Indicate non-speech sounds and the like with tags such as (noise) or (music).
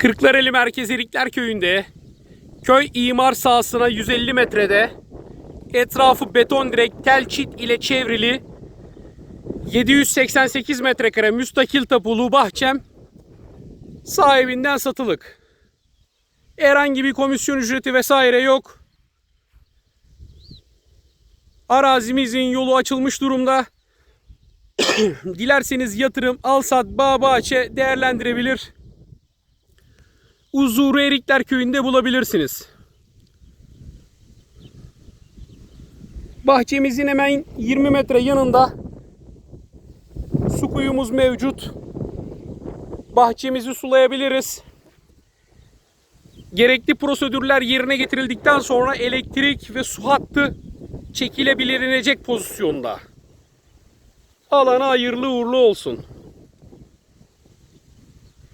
Kırklareli Merkez Erikler Köyü'nde köy imar sahasına 150 metrede etrafı beton direk tel çit ile çevrili 788 metrekare müstakil tapulu bahçem sahibinden satılık. Herhangi bir komisyon ücreti vesaire yok. Arazimizin yolu açılmış durumda. (coughs) Dilerseniz yatırım, alsat, bağ, bahçe değerlendirebilir. Uzuru Erikler Köyü'nde bulabilirsiniz. Bahçemizin hemen 20 metre yanında su kuyumuz mevcut. Bahçemizi sulayabiliriz. Gerekli prosedürler yerine getirildikten sonra elektrik ve su hattı çekilebilecek pozisyonda. Alana hayırlı uğurlu olsun.